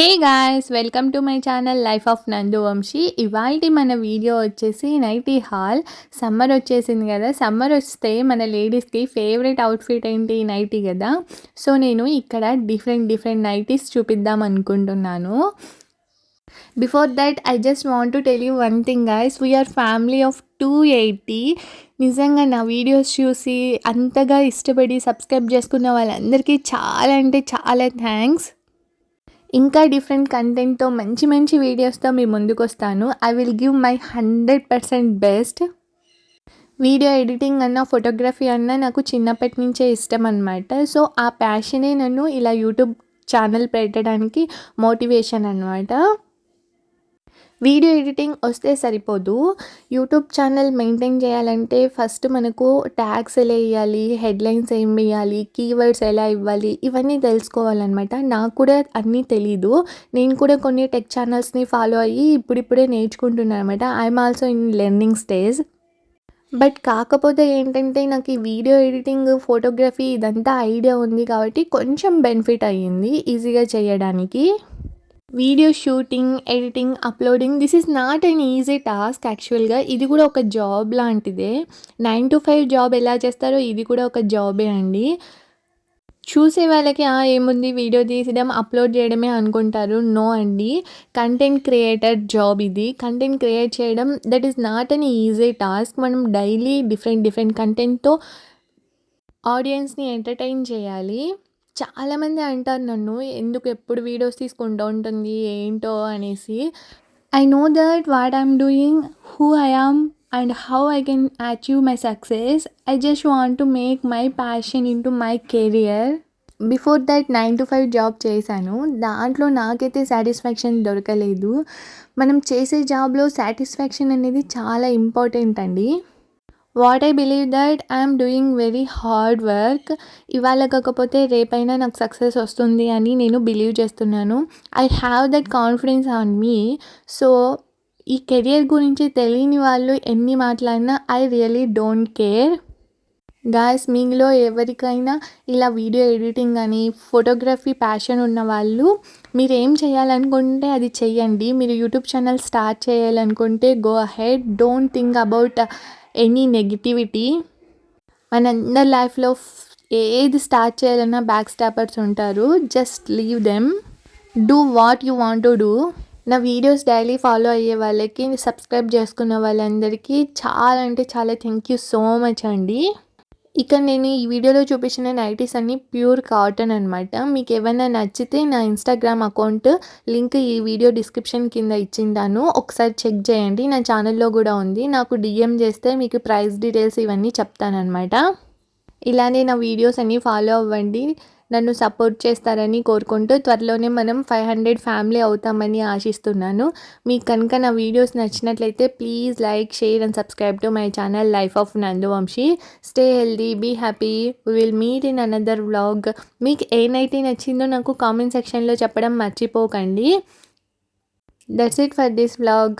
Hey guys welcome to my channel life of Nanduvamshi ఇవాళ మన video వచ్చేసి nightie hall. Summer వచ్చేసింది కదా సమ్మర్ వస్తే మన లేడీస్కి ఫేవరెట్ అవుట్ఫిట్ ఏంటి నైటీ కదా. సో నేను ఇక్కడ డిఫరెంట్ డిఫరెంట్ నైటీస్ చూపిద్దాం అనుకుంటున్నాను. Before that I just want to tell you one thing guys we are family of two eighty. నిజంగా నా వీడియోస్ చూసి అంతగా ఇష్టపడి సబ్స్క్రైబ్ చేసుకున్న వాళ్ళందరికీ చాలా అంటే చాలా థ్యాంక్స్. ఇంకా డిఫరెంట్ కంటెంట్తో మంచి మంచి వీడియోస్తో మీ ముందుకు వస్తాను I will give my hundred percent best video editing అన్న ఫోటోగ్రఫీ అన్న నాకు చిన్నప్పటి నుంచే ఇష్టం అనమాట సో ఆ ప్యాషనే నన్ను ఇలా యూట్యూబ్ ఛానల్ పెట్టడానికి మోటివేషన్ అనమాట వీడియో ఎడిటింగ్ వస్తే సరిపోదు. యూట్యూబ్ ఛానల్ మెయింటైన్ చేయాలంటే ఫస్ట్ మనకు ట్యాగ్స్ ఎలా వేయాలి హెడ్లైన్స్ ఏం వేయాలి కీవర్డ్స్ ఎలా ఇవ్వాలి ఇవన్నీ తెలుసుకోవాలన్నమాట. నాకు కూడా అన్నీ తెలీదు. నేను కూడా కొన్ని టెక్ ఛానల్స్ని ఫాలో అయ్యి ఇప్పుడిప్పుడే నేర్చుకుంటున్నాను అనమాట I'm also in learning stage but కాకపోతే ఏంటంటే నాకు ఈ వీడియో ఎడిటింగ్ ఫోటోగ్రఫీ ఇదంతా ఐడియా ఉంది కాబట్టి కొంచెం బెనిఫిట్ అయ్యింది ఈజీగా చేయడానికి. Video shooting editing uploading this is not an easy task యాక్చువల్గా ఇది కూడా ఒక జాబ్ లాంటిదే. నైన్ టు ఫైవ్ జాబ్ ఎలా చేస్తారో ఇది కూడా ఒక జాబే అండి. చూసే వాళ్ళకి ఏముంది? వీడియో తీసడం అప్లోడ్ చేయడమే అనుకుంటారు. నో అండి. కంటెంట్ క్రియేటర్ జాబ్ ఇది. కంటెంట్ క్రియేట్ చేయడం that is not an easy task మనం డైలీ డిఫరెంట్ డిఫరెంట్ కంటెంట్తో ఆడియన్స్ని ఎంటర్టైన్ చేయాలి. చాలామంది అంటారు నన్ను ఎందుకు ఎప్పుడు వీడియోస్ తీసుకుంటూ ఉంటుంది ఏంటో? అనేసి. I know that what I'm doing who I am and how I can achieve my success I just want to make my passion into my career before that nine to five job చేశాను. దాంట్లో నాకైతే satisfaction దొరకలేదు. మనం చేసే జాబ్లో satisfaction అనేది చాలా important అండి. What I believe that I'm doing very hard work. ఇవాళ కాకపోతే రేపైనా నాకు సక్సెస్ వస్తుంది అని నేను బిలీవ్ చేస్తున్నాను. I have that confidence on me. So ఈ కెరియర్ గురించి తెలియని వాళ్ళు ఎన్ని మాట్లాడినా I really don't care. Guys మీలో ఎవరికైనా ఇలా వీడియో ఎడిటింగ్ అని ఫోటోగ్రఫీ ప్యాషన్ ఉన్న వాళ్ళు మీరు ఏం చేయాలనుకుంటే అది చేయండి మీరు యూట్యూబ్ ఛానల్ స్టార్ట్ చేయాలనుకుంటే go ahead don't think about any negativity మనందరి లైఫ్లో ఏది స్టార్ట్ చేయాలన్నా బ్యాక్ స్టాపర్స్ ఉంటారు. Just leave them do what you want to do నా వీడియోస్ డైలీ ఫాలో అయ్యే వాళ్ళకి సబ్స్క్రైబ్ చేసుకున్న వాళ్ళందరికీ చాలా అంటే చాలా థ్యాంక్ యూ సో మచ్ అండి. ఇక్కడ నేను ఈ వీడియోలో చూపించిన నైటీస్ అన్ని ప్యూర్ కాటన్ అనమాట మీకు ఏమైనా నచ్చితే నా ఇన్స్టాగ్రామ్ అకౌంట్ లింక్ ఈ వీడియో డిస్క్రిప్షన్ కింద ఇచ్చిందాను ఒకసారి చెక్ చేయండి. నా ఛానల్లో కూడా ఉంది. నాకు డిఎం చేస్తే మీకు ప్రైస్ డీటెయిల్స్ ఇవన్నీ చెప్తానమాట ఇలానే నా వీడియోస్ అన్నీ ఫాలో అవ్వండి. నన్ను సపోర్ట్ చేస్తారని కోరుకుంటూ త్వరలోనే మనం ఫైవ్ హండ్రెడ్ ఫ్యామిలీ అవుతామని ఆశిస్తున్నాను. మీకు కనుక నా వీడియోస్ నచ్చినట్లయితే please like share and subscribe to my channel life of Nanduvamshi. Stay healthy be happy. Will meet in another vlog మీకు ఏనైతే నచ్చిందో నాకు కామెంట్ సెక్షన్లో చెప్పడం మర్చిపోకండి. That's it for this vlog